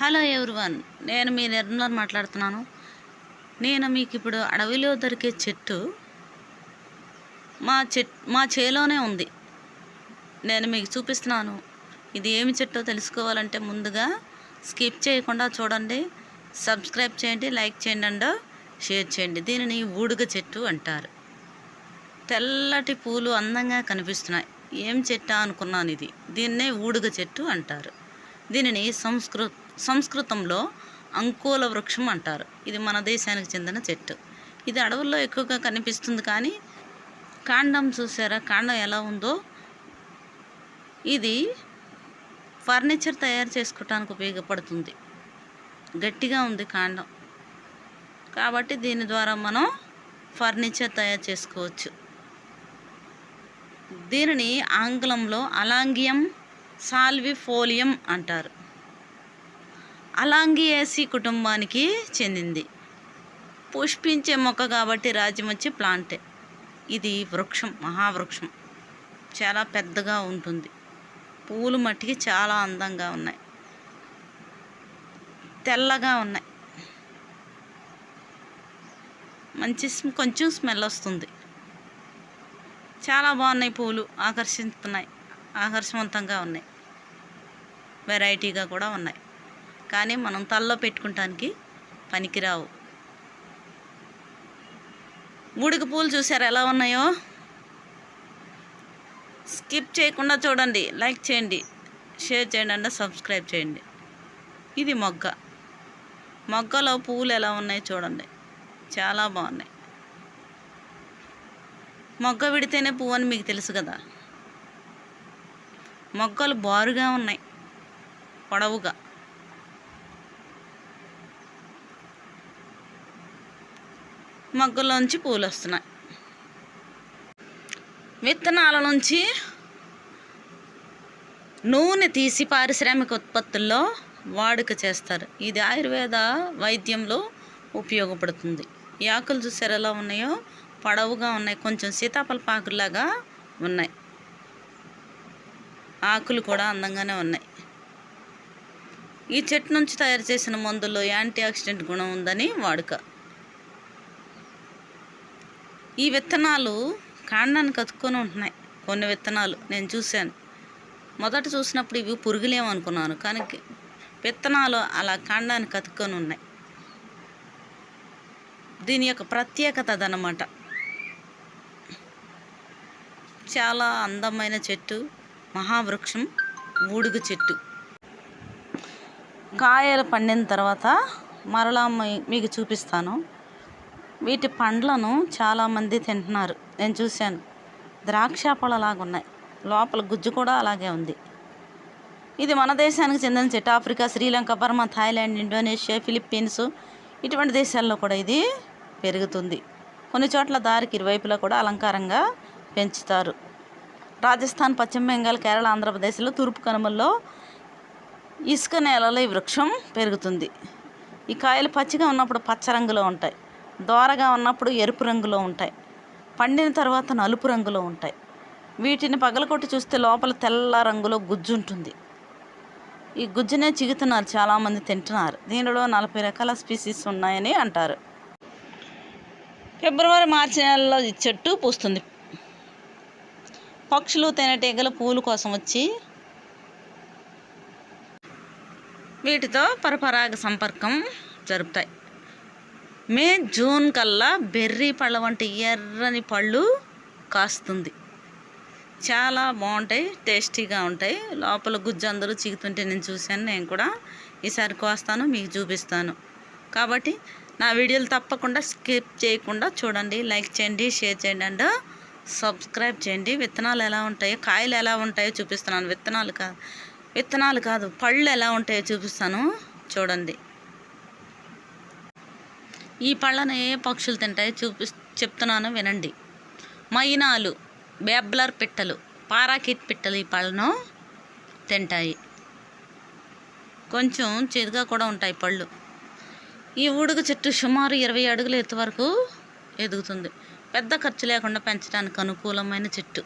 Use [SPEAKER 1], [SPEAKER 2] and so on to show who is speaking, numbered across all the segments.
[SPEAKER 1] Hello everyone నేను మీ నిర్మల మాట్లాడుతున్నాను. నేను మీకు ఇప్పుడు అడవిలో దొరికే చెట్టు మా చెట్ మా చేలోనే ఉంది. నేను మీకు చూపిస్తున్నాను. ఇది ఏమి చెట్టో తెలుసుకోవాలంటే ముందుగా స్కిప్ చేయకుండా చూడండి. సబ్స్క్రైబ్ చేయండి లైక్ చేయండి అండ్ షేర్ చేయండి. దీనిని ఊడుగ చెట్టు అంటారు. తెల్లటి పూలు అందంగా కనిపిస్తున్నాయి. ఏం చెట్టా అనుకున్నాను ఇది. దీన్నే ఊడుగ చెట్టు అంటారు. దీనిని సంస్కృత్ సంస్కృతంలో అంకోల వృక్షం అంటారు. ఇది మన దేశానికి చెందిన చెట్టు. ఇది అడవుల్లో ఎక్కువగా కనిపిస్తుంది కానీ కాండం చూసారా? కాండం ఎలా ఉందో? ఇది ఫర్నిచర్ తయారు చేసుకోవటానికి ఉపయోగపడుతుంది. గట్టిగా ఉంది కాండం. కాబట్టి దీని ద్వారా మనం ఫర్నిచర్ తయారు చేసుకోవచ్చు. దీనిని ఆంగ్లంలో అలాంగియం సాల్విఫోలియం అంటారు. అలాంగియేసి కుటుంబానికి చెందింది. పుష్పించే మొక్క కాబట్టి రాజ్యం వచ్చి ప్లాంటే. ఇది వృక్షం మహావృక్షం. చాలా పెద్దగా ఉంటుంది. పూలు మట్టికి చాలా అందంగా ఉన్నాయి. తెల్లగా ఉన్నాయి. మంచి కొంచెం స్మెల్ వస్తుంది. చాలా బాగున్నాయి పూలు. ఆకర్షిస్తున్నాయి ఆకర్షవంతంగా ఉన్నాయి. వెరైటీగా కూడా ఉన్నాయి. కానీ మనం తల్లో పెట్టుకుంటానికి పనికిరావు. బూడిక పూలు చూసారు ఎలా ఉన్నాయో? స్కిప్ చేయకుండా చూడండి లైక్ చేయండి షేర్ చేయండి అంటే సబ్స్క్రైబ్ చేయండి. ఇది మొగ్గ. మొగ్గలో పువ్వులు ఎలా ఉన్నాయో చూడండి. చాలా బాగున్నాయి. మొగ్గ విడితేనే పువ్వు అని మీకు తెలుసు కదా. మొగ్గలు బారుగా ఉన్నాయి. పొడవుగా. మొగ్గలోంచి పూలు వస్తున్నాయి విత్తనాల నుంచి నూనె తీసి పారిశ్రామిక ఉత్పత్తుల్లో వాడుక చేస్తారు. ఇది ఆయుర్వేద వైద్యంలో ఉపయోగపడుతుంది. ఈ ఆకులు చూసారు ఎలా ఉన్నాయో? పొడవుగా ఉన్నాయి. కొంచెం సీతాఫల పాకులాగా ఉన్నాయి. ఆకులు కూడా అందంగానే ఉన్నాయి. ఈ చెట్టు నుంచి తయారు చేసిన మందుల్లో యాంటీ ఆక్సిడెంట్ గుణం ఉందని వాడుక. ఈ విత్తనాలు కాండాన్ని కతుక్కొని ఉంటున్నాయి. కొన్ని విత్తనాలు నేను చూశాను. మొదట చూసినప్పుడు ఇవి పురుగులేమనుకున్నాను కానీ విత్తనాలు అలా కాండాన్ని కతుక్కొని ఉన్నాయి. దీని యొక్క ప్రత్యేకత అదనమాట. చాలా అందమైన చెట్టు మహావృక్షం ఊడుగు చెట్టు. కాయలు పండిన తర్వాత మరలా మీకు చూపిస్తాను. వీటి పండ్లను చాలామంది తింటున్నారు. నేను చూశాను. ద్రాక్ష పళ్ళలాగా ఉన్నాయి లోపల గుజ్జు కూడా అలాగే ఉంది. ఇది మన దేశానికి చెందిన చెట్టు Africa Sri Lanka Burma Thailand Indonesia Philippines ఇటువంటి దేశాల్లో కూడా ఇది పెరుగుతుంది. కొన్ని చోట్ల దారికి ఇరువైపులా కూడా అలంకారంగా పెంచుతారు. రాజస్థాన్ పశ్చిమ బెంగాల్ కేరళ ఆంధ్రప్రదేశ్లో తూర్పు కనుమల్లో ఇసుక నేలలో ఈ వృక్షం పెరుగుతుంది. ఈ కాయలు పచ్చిగా ఉన్నప్పుడు పచ్చ రంగులో ఉంటాయి. దోరగా ఉన్నప్పుడు ఎరుపు రంగులో ఉంటాయి. పండిన తర్వాత నలుపు రంగులో ఉంటాయి. వీటిని పగలకొట్టి చూస్తే లోపల తెల్ల రంగులో గుజ్జు ఉంటుంది. ఈ గుజ్జునే చిగుతున్నారు చాలామంది తింటున్నారు. దీనిలో నలభై రకాల స్పీసీస్ ఉన్నాయని అంటారు. ఫిబ్రవరి మార్చి నెలలో ఈ చెట్టు పూస్తుంది. పక్షులు తేనెటీగలు పూలు కోసం వచ్చి వీటితో పరపరాగ సంపర్కం జరుపుతాయి. మే జూన్ కల్లా బెర్రీ పళ్ళ వంటి ఎర్రని పళ్ళు కాస్తుంది. చాలా బాగుంటాయి టేస్టీగా ఉంటాయి. లోపల గుజ్జు అందరూ చిగుతుంటే నేను చూశాను నేను కూడా ఈసారి కోస్తాను మీకు చూపిస్తాను. కాబట్టి నా వీడియోలు తప్పకుండా స్కిప్ చేయకుండా చూడండి లైక్ చేయండి షేర్ చేయండి అండ్ సబ్స్క్రైబ్ చేయండి. విత్తనాలు ఎలా ఉంటాయో కాయలు ఎలా ఉంటాయో చూపిస్తున్నాను. విత్తనాలు కాదు విత్తనాలు కాదు పళ్ళు ఎలా ఉంటాయో చూపిస్తాను. చూడండి. ఈ పళ్ళను ఏ పక్షులు తింటాయో. చూపి చెప్తున్నాను వినండి. మైనాలు బేబ్లర్ పిట్టలు పారాకిట్ పిట్టలు ఈ పళ్ళను తింటాయి. కొంచెం చేదుగా కూడా ఉంటాయి పళ్ళు. ఈ ఊడుగు చెట్టు సుమారు ఇరవై అడుగుల ఎత్తు వరకు ఎదుగుతుంది. పెద్ద ఖర్చు లేకుండా పెంచడానికి అనుకూలమైన చెట్టు.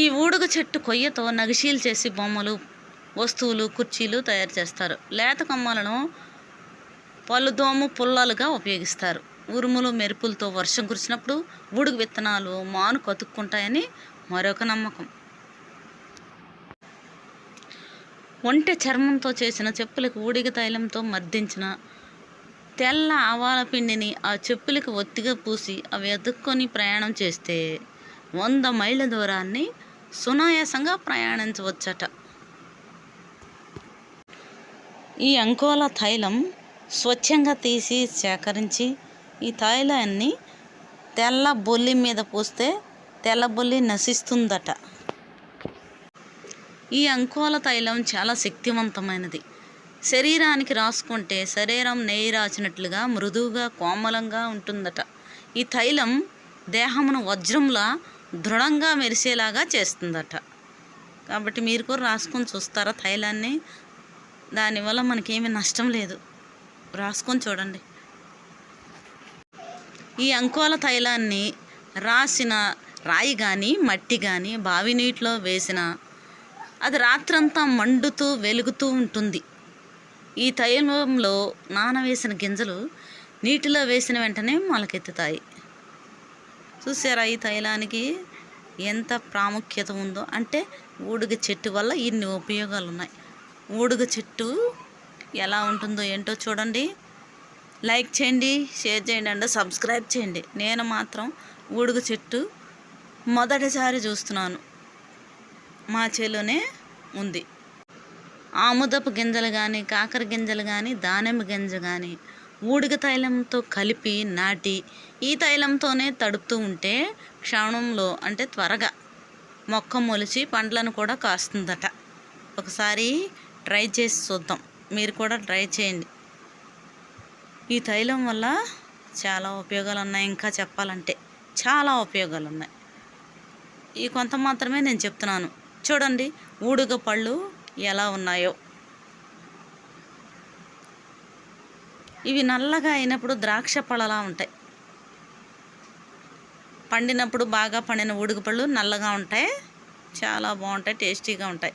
[SPEAKER 1] ఈ ఊడుగు చెట్టు కొయ్యతో నగిశీలు చేసి బొమ్మలు వస్తువులు కుర్చీలు తయారు చేస్తారు. లేత కొమ్మలను పలుదోము పుల్లలుగా ఉపయోగిస్తారు. ఉరుములు మెరుపులతో వర్షం కురిసినప్పుడు బుడుగు విత్తనాలు మాను కతుక్కుంటాయని మరొక నమ్మకం. ఒంటె చర్మంతో చేసిన చెప్పులకు ఊడిగ తైలంతో మర్దించిన తెల్ల ఆవాల పిండిని ఆ చెప్పులకు ఒత్తిగా పూసి అవి అతుక్కొని ప్రయాణం చేస్తే వంద మైళ్ళ దూరాన్ని సునాయాసంగా ప్రయాణించవచ్చట. ఈ అంకోల తైలం స్వచ్ఛంగా తీసి సేకరించి ఈ తైలాన్ని తెల్ల బొల్లి మీద పూస్తే తెల్ల బొల్లి నశిస్తుందట. ఈ అంకోల తైలం చాలా శక్తివంతమైనది. శరీరానికి రాసుకుంటే శరీరం నెయ్యి రాచినట్లుగా మృదువుగా కోమలంగా ఉంటుందట. ఈ తైలం దేహమును వజ్రంలా దృఢంగా మెరిసేలాగా చేస్తుందట. కాబట్టి మీరు కూడా రాసుకొని చూస్తారా తైలాన్ని? దానివల్ల మనకేమీ నష్టం లేదు. రాసుకొని చూడండి. ఈ అంకోల తైలాన్ని రాసిన రాయి కానీ మట్టి కానీ బావి నీటిలో వేసిన అది రాత్రంతా మండుతూ వెలుగుతూ ఉంటుంది. ఈ తైలంలో నానవేసిన గింజలు నీటిలో వేసిన వెంటనే మొలకెత్తుతాయి. చూసారా ఈ తైలానికి ఎంత ప్రాముఖ్యత ఉందో? అంటే ఊడుగ చెట్టు వల్ల ఇన్ని ఉపయోగాలు ఉన్నాయి ఊడుగ చెట్టు ఎలా ఉంటుందో ఏంటో చూడండి. లైక్ చేయండి షేర్ చేయండి అండ్ సబ్స్క్రైబ్ చేయండి. నేను మాత్రం ఊడుగ చెట్టు మొదటిసారి చూస్తున్నాను. మా చేలోనే ఉంది. ఆముదపు గింజలు కానీ కాకర గింజలు కానీ దానిమ్మ గింజ కానీ ఊడిగ తైలంతో కలిపి నాటి ఈ తైలంతోనే తడుపుతూ ఉంటే క్షణంలో అంటే త్వరగా మొక్క మొలిచి పండ్లను కూడా కాస్తుందట. ఒకసారి ట్రై చేసి చూద్దాం. మీరు కూడా ట్రై చేయండి. ఈ తైలం వల్ల చాలా ఉపయోగాలు ఉన్నాయి ఇంకా చెప్పాలంటే చాలా ఉపయోగాలు ఉన్నాయి ఈ కొంత మాత్రమే నేను చెప్తున్నాను. చూడండి ఊడుగ పళ్ళు ఎలా ఉన్నాయో. ఇవి నల్లగా అయినప్పుడు ద్రాక్ష పళ్ళలా ఉంటాయి. పండినప్పుడు బాగా పండిన ఊడుగ పళ్ళు నల్లగా ఉంటాయి. చాలా బాగుంటాయి టేస్టీగా ఉంటాయి.